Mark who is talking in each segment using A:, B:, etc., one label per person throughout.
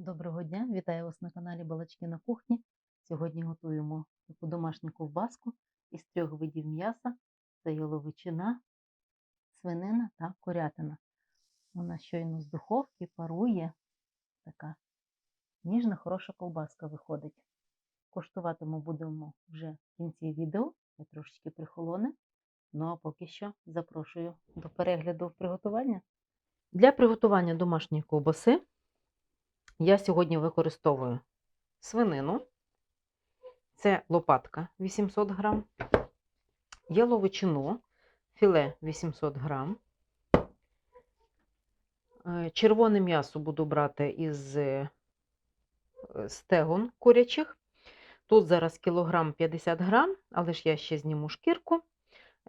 A: Доброго дня, вітаю вас на каналі Балачки на кухні. Сьогодні готуємо таку домашню ковбаску із трьох видів м'яса: це яловичина, свинина та курятина. Вона щойно з духовки парує. Така ніжна, хороша ковбаска виходить. Коштуватиму будемо вже в кінці відео, я трошечки прихолоне. Ну а поки що запрошую до перегляду приготування. Для приготування домашньої ковбаси я сьогодні використовую свинину, це лопатка 800 грам, яловичину, філе 800 грам. Е, Червоне м'ясо буду брати із е, стегон курячих. Тут зараз кілограм 50 грам, але ж я ще зніму шкірку,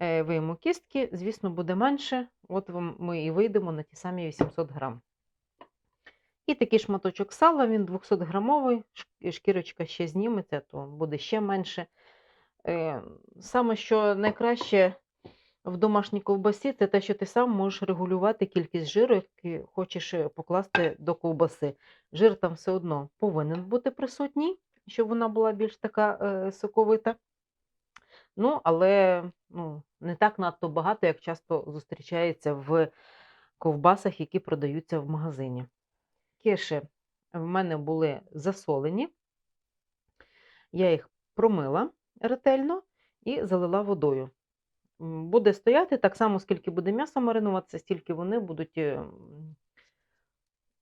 A: е, вийму кістки, звісно, буде менше. От ми і вийдемо на ті самі 800 грам. І такий шматочок сала, він 200 грамовий, шкірочка ще зніметься, то буде ще менше. Е, Саме що найкраще в домашній ковбасі, це те, що ти сам можеш регулювати кількість жиру, який хочеш е, покласти до ковбаси. Жир там все одно повинен бути присутній, щоб вона була більш така е, соковита. Ну, але ну, не так надто багато, як часто зустрічається в ковбасах, які продаються в магазині. Киші в мене були засолені. Я їх промила ретельно і залила водою. Буде стояти так само, скільки буде м'ясо маринуватися, стільки вони будуть, е,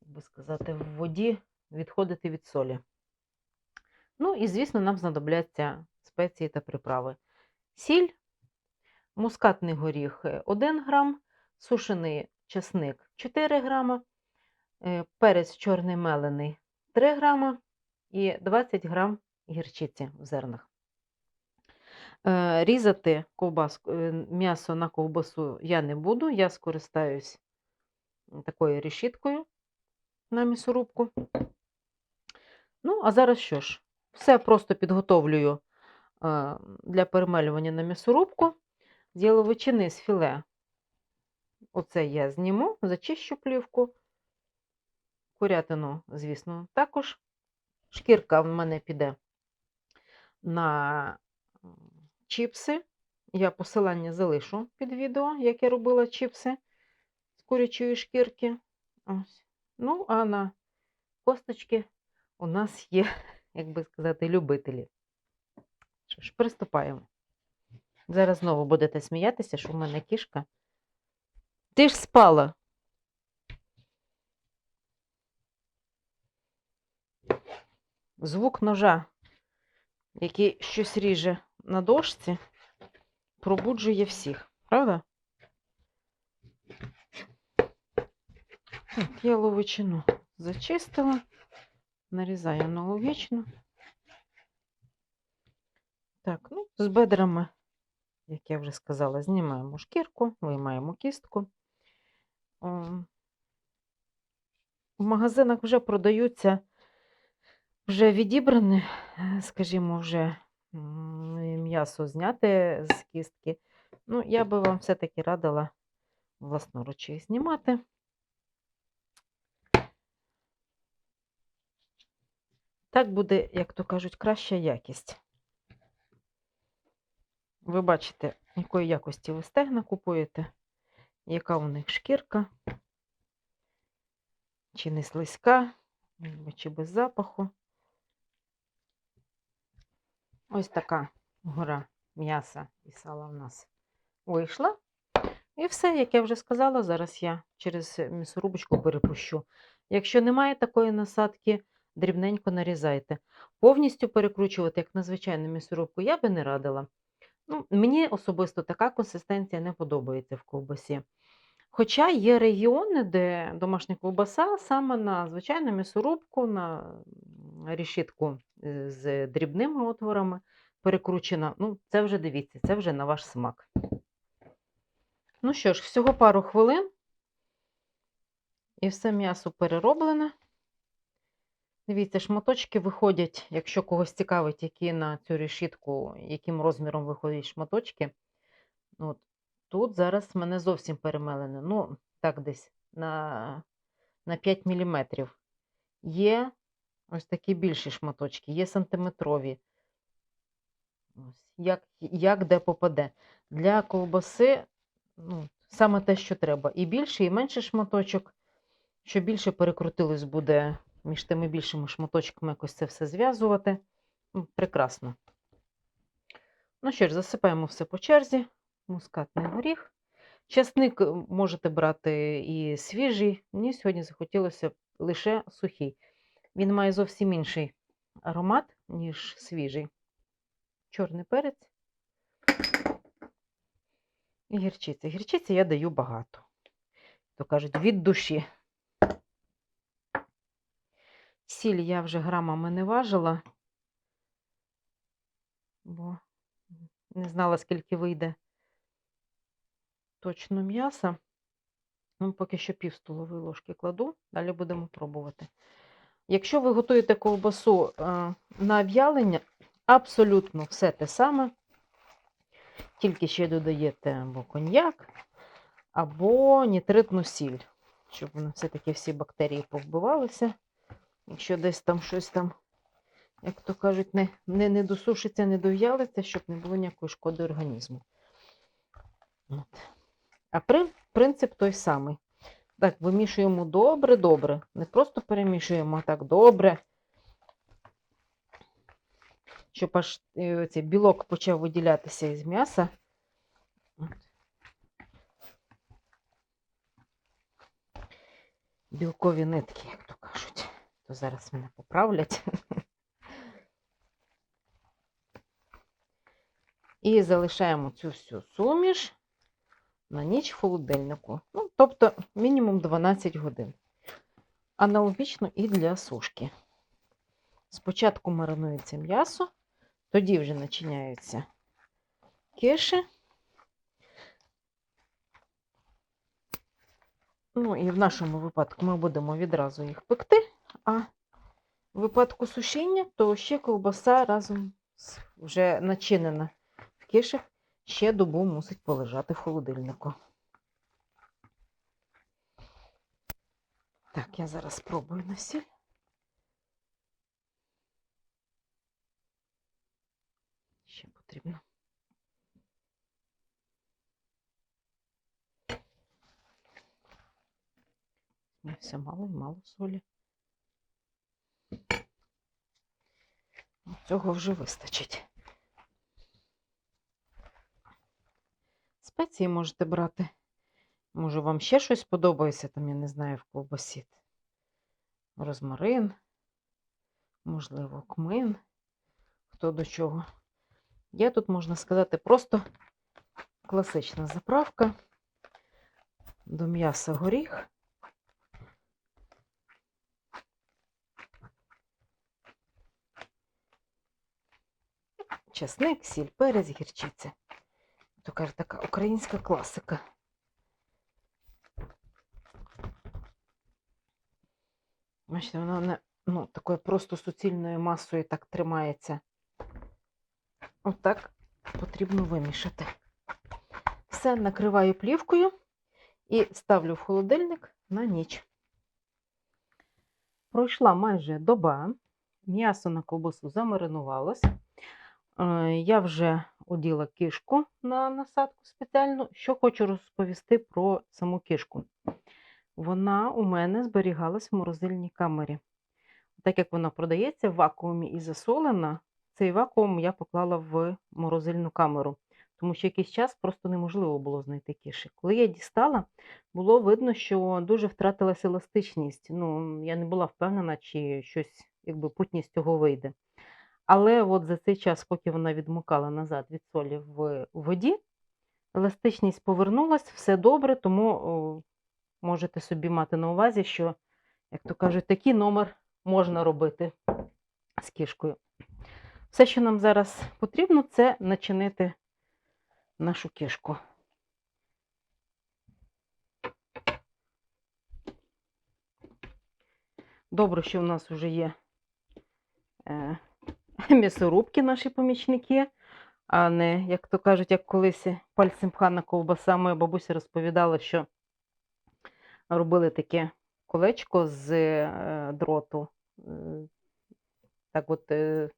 A: як би сказати, в воді відходити від солі. Ну і, звісно, нам знадобляться спеції та приправи. Сіль, мускатний горіх е, 1 грам, сушений чесник 4 грама, е, перець чорний мелений 3 грама і 20 грам гірчиці в зернах. Е, Різати ковбаску, е, м'ясо на ковбасу я не буду, я скористаюсь такою решіткою на м'ясорубку. Ну, а зараз що ж, все просто підготовлюю е, для перемелювання на м'ясорубку. З яловичини з філе. Оце я зніму, зачищу плівку. Курятину, звісно, також. Шкірка в мене піде на чіпси. Я посилання залишу під відео, як я робила чіпси з курячої шкірки. Ось. Ну, а на косточки у нас є, як би сказати, любителі. Що ж, приступаємо. Зараз знову будете сміятися, що в мене кішка. Ти ж спала. Звук ножа, який щось ріже на дошці, пробуджує всіх, правда? Так, я ловичину зачистила, нарізаю на ловічну. Так, ну, з бедрами, як я вже сказала, знімаємо шкірку, виймаємо кістку. О, В магазинах вже продаються вже відібране, скажімо, вже м'ясо зняте з кістки. Ну, я би вам все-таки радила власноруч їх знімати. Так буде, як то кажуть, краща якість. Ви бачите, якої якості ви стегна купуєте, яка у них шкірка, чи не слизька, чи без запаху. Ось така гора м'яса і сала в нас вийшла. І все, як я вже сказала, зараз я через м'ясорубочку перепущу. Якщо немає такої насадки, дрібненько нарізайте. Повністю перекручувати, як на звичайну м'ясорубку, я би не радила. Ну, мені особисто така консистенція не подобається в ковбасі. Хоча є регіони, де домашня ковбаса саме на звичайну м'ясорубку, на решітку з дрібними отворами перекручена. Ну, це вже дивіться, це вже на ваш смак. Ну що ж, всього пару хвилин. І все м'ясо перероблене. Дивіться, шматочки виходять, якщо когось цікавить, які на цю решітку, яким розміром виходять шматочки. От. Тут зараз мене зовсім перемелене. Ну, так, десь на, на 5 мм. Є Ось такі більші шматочки, є сантиметрові. Ось, як, як де попаде. Для ковбаси ну, саме те, що треба. І більший, і менший шматочок. Що більше перекрутилось буде між тими більшими шматочками якось це все зв'язувати. Ну, Прекрасно. Ну що ж, засипаємо все по черзі. Мускатний горіх. Часник можете брати і свіжий. Мені сьогодні захотілося лише сухий. Він має зовсім інший аромат, ніж свіжий. Чорний перець і гірчиця. Гірчиці я даю багато. То кажуть, від душі. Сіль я вже грамами не важила, бо не знала, скільки вийде точно м'яса. Ну, поки що пів столової ложки кладу, далі будемо пробувати. Якщо ви готуєте ковбасу е, на в'ялення, абсолютно все те саме, тільки ще додаєте або коньяк, або нітритну сіль, щоб вони все-таки всі бактерії повбивалися. Якщо десь там щось там, як то кажуть, не, не, не досушиться, не дов'ялиться, щоб не було ніякої шкоди організму. От. А при, принцип той самий. Так, вимішуємо добре-добре. Не просто перемішуємо, а так добре. Щоб аж е, цей білок почав виділятися із м'яса. Білкові нитки, як то кажуть. То зараз мене поправлять. І залишаємо цю всю суміш на ніч холодильнику. Ну, тобто мінімум 12 годин. Аналогічно і для сушки. Спочатку маринується м'ясо, тоді вже начиняються киші. Ну і в нашому випадку ми будемо відразу їх пекти, а в випадку сушіння, то ще ковбаса разом вже начинена в кишах ще добу мусить полежати в холодильнику. Так, я зараз спробую на сіль. Ще потрібно. Все мало і мало солі. Цього вже вистачить. Спеції можете брати. Може, вам ще щось подобається, там, я не знаю, в ковбасі. Розмарин, можливо, кмин, хто до чого. Я тут, можна сказати, просто класична заправка до м'яса горіх. Чесник, сіль, перець, гірчиця. То каже, така українська класика. Бачите, вона не ну, такою просто суцільною масою так тримається. Отак потрібно вимішати. Все накриваю плівкою і ставлю в холодильник на ніч. Пройшла майже доба, м'ясо на ковбасу замаринувалось. Е, Я вже оділа кишку на насадку спеціальну. Що хочу розповісти про саму кишку. Вона у мене зберігалась в морозильній камері. Так як вона продається в вакуумі і засолена, цей вакуум я поклала в морозильну камеру, тому що якийсь час просто неможливо було знайти кіші. Коли я дістала, було видно, що дуже втратилася еластичність. Ну, я не була впевнена, чи щось, якби путність цього вийде. Але от за цей час, поки вона відмокала назад від солі в воді, еластичність повернулась, все добре, тому о, можете собі мати на увазі, що, як то кажуть, такий номер можна робити з кішкою. Все, що нам зараз потрібно, це начинити нашу кішку. Добре, що в нас вже є е, м'ясорубки наші помічники, а не, як то кажуть, як колись пальцем пхана ковбаса. Моя бабуся розповідала, що робили таке колечко з е, дроту, е, так от е,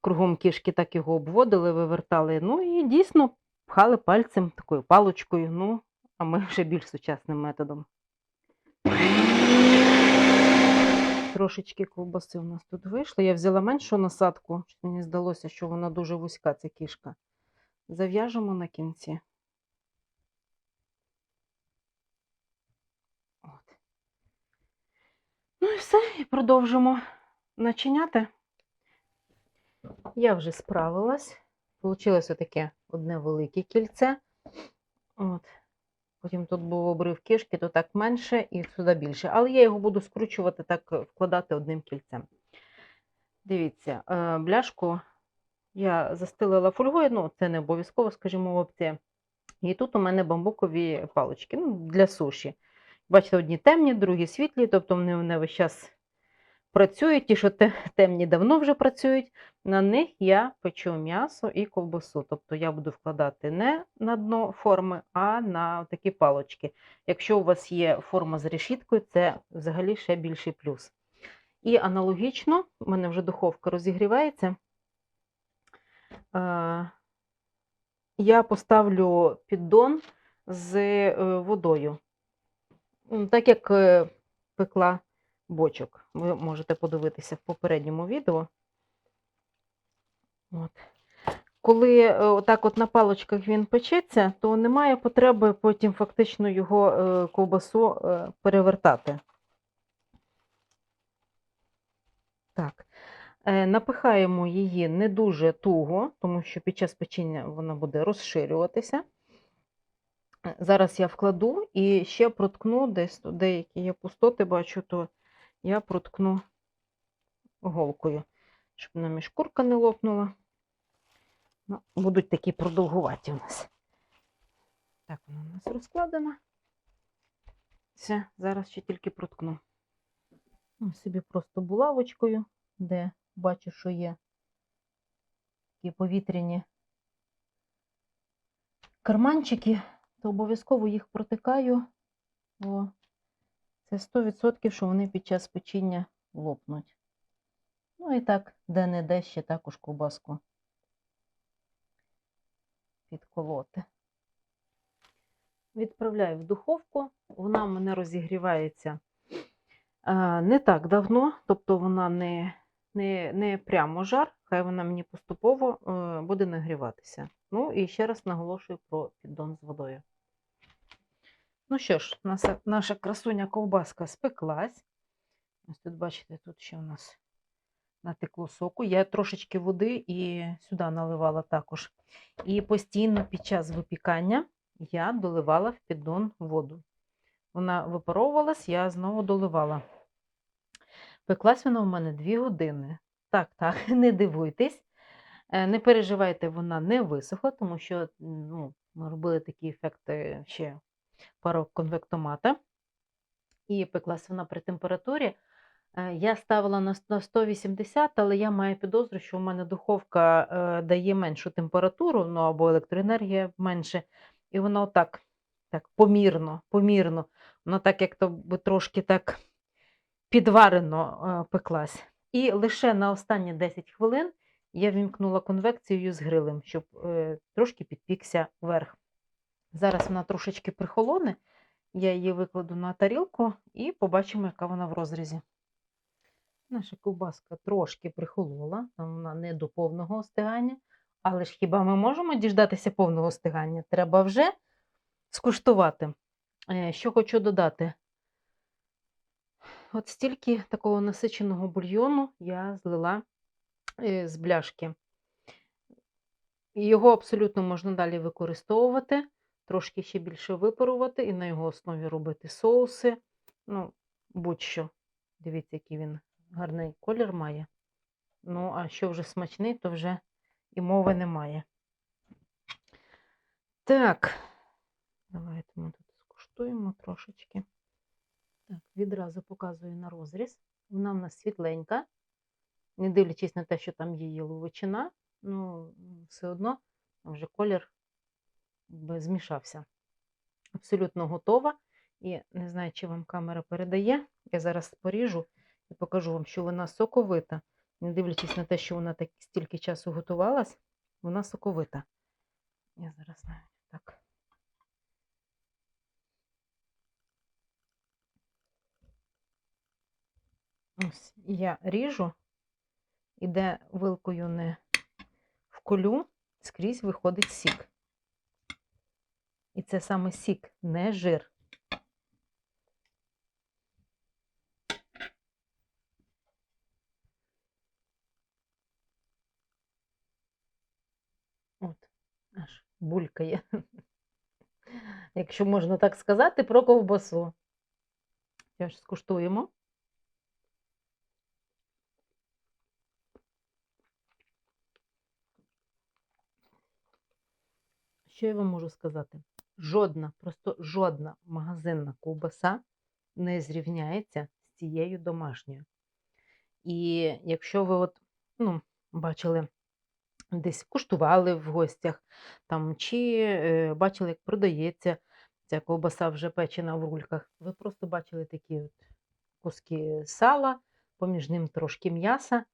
A: кругом кішки так його обводили, вивертали. Ну і дійсно пхали пальцем такою палочкою. Ну, а ми вже більш сучасним методом. Трошечки ковбаси у нас тут вийшло. Я взяла меншу насадку. Мені здалося, що вона дуже вузька, ця кішка. Зав'яжемо на кінці. От. Ну і все, і продовжимо начиняти. Я вже справилась. Получилося таке одне велике кільце. От. Потім тут був обрив кишки, то так менше і сюди більше. Але я його буду скручувати, так е, вкладати одним кільцем. Дивіться, е, бляшку я застелила фольгою, ну це не обов'язково, скажімо, опція. І тут у мене бамбукові палички ну, для суші. Бачите, одні темні, другі світлі, тобто вони, весь час працюють. Ті, що темні давно вже працюють. На них я печу м'ясо і ковбасу. Тобто я буду вкладати не на дно форми, а на такі палочки. Якщо у вас є форма з решіткою, це взагалі ще більший плюс. І аналогічно, у мене вже духовка розігрівається. Е, Я поставлю піддон з е, водою. Так як е, пекла бочок. Ви можете подивитися в попередньому відео. От. Коли е, отак от на паличках він печеться, то немає потреби потім фактично його е, ковбасу е, перевертати. Так. Напихаємо її не дуже туго, тому що під час печіння вона буде розширюватися. Зараз я вкладу і ще проткну десь тут деякі є пустоти, бачу, то я проткну голкою, щоб нам і шкурка не лопнула. Ну, будуть такі продовгуваті у нас. Так, вона у нас розкладена. Все, зараз ще тільки проткну. Ну, Собі просто булавочкою, де бачу, що є такі повітряні карманчики, то обов'язково їх протикаю. О, це 100%, що вони під час печіння лопнуть. Ну і так, де-не-де ще також ковбаску підколоти. Відправляю в духовку. Вона в мене розігрівається е, не так давно, тобто вона не, не, не прямо жар, хай вона мені поступово е, буде нагріватися. Ну і ще раз наголошую про піддон з водою. Ну що ж, наша, наша красуня ковбаска спеклась. Ось тут, бачите, тут ще у нас натекло соку. Я трошечки води і сюди наливала також. І постійно під час випікання я доливала в піддон воду. Вона випаровувалась, я знову доливала. Пеклась вона у мене 2 години. Так, так, не дивуйтесь. Е, Не переживайте, вона не висохла, тому що ну, ми робили такі ефекти ще пароконвектомата. І пеклась вона при температурі. Е, Я ставила на 180, але я маю підозру, що у мене духовка е, дає меншу температуру, ну або електроенергія менше, і вона отак, так, помірно, помірно, вона так, як то трошки так підварено е, пеклась. І лише на останні 10 хвилин я вімкнула конвекцію з грилем, щоб трошки підпікся верх. Зараз вона трошечки прихолоне, я її викладу на тарілку і побачимо, яка вона в розрізі. Наша ковбаска трошки прихолола, там вона не до повного остигання. Але ж хіба ми можемо діждатися повного остигання? Треба вже скуштувати. Е, Що хочу додати? От стільки такого насиченого бульйону я злила е, з бляшки. Його абсолютно можна далі використовувати, трошки ще більше випарувати і на його основі робити соуси. Ну, будь-що. Дивіться, який він гарний колір має. Ну, а що вже смачний, то вже і мови немає. Так, давайте ми тут скуштуємо трошечки. Так, відразу показую на розріз. Вона в нас світленька, не дивлячись на те, що там є яловичина, ну, все одно вже колір змішався. Абсолютно готова. І не знаю, чи вам камера передає. Я зараз поріжу і покажу вам, що вона соковита. Не дивлячись на те, що вона так стільки часу готувалась, вона соковита. Я зараз навіть так. Ось я ріжу, і де вилкою не вколю, скрізь виходить сік. І це саме сік, не жир. От, аж булькає. Якщо можна так сказати, про ковбасу. Теж скуштуємо. Що я вам можу сказати? Жодна, просто жодна магазинна ковбаса не зрівняється з цією домашньою. І якщо ви от, ну, бачили, десь куштували в гостях, там, чи е, бачили, як продається ця ковбаса вже печена в рульках, ви просто бачили такі от куски сала, поміж ним трошки м'яса.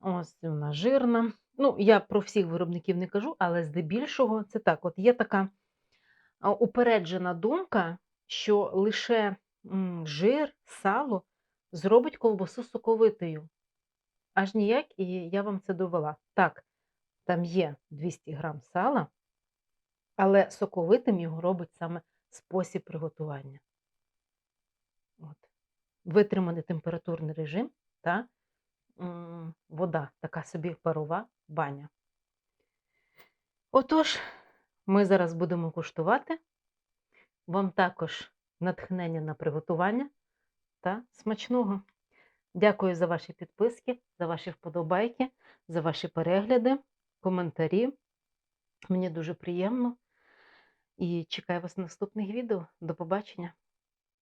A: Ось вона жирна. Ну, я про всіх виробників не кажу, але здебільшого це так. От є така упереджена думка, що лише жир, сало зробить ковбасу соковитою. Аж ніяк, і я вам це довела. Так, там є 200 грам сала, але соковитим його робить саме спосіб приготування. От. Витриманий температурний режим та м, вода, така собі парова баня. Отож, ми зараз будемо куштувати. Вам також натхнення на приготування та смачного. Дякую за ваші підписки, за ваші вподобайки, за ваші перегляди, коментарі. Мені дуже приємно. І чекаю вас в наступних відео. До побачення!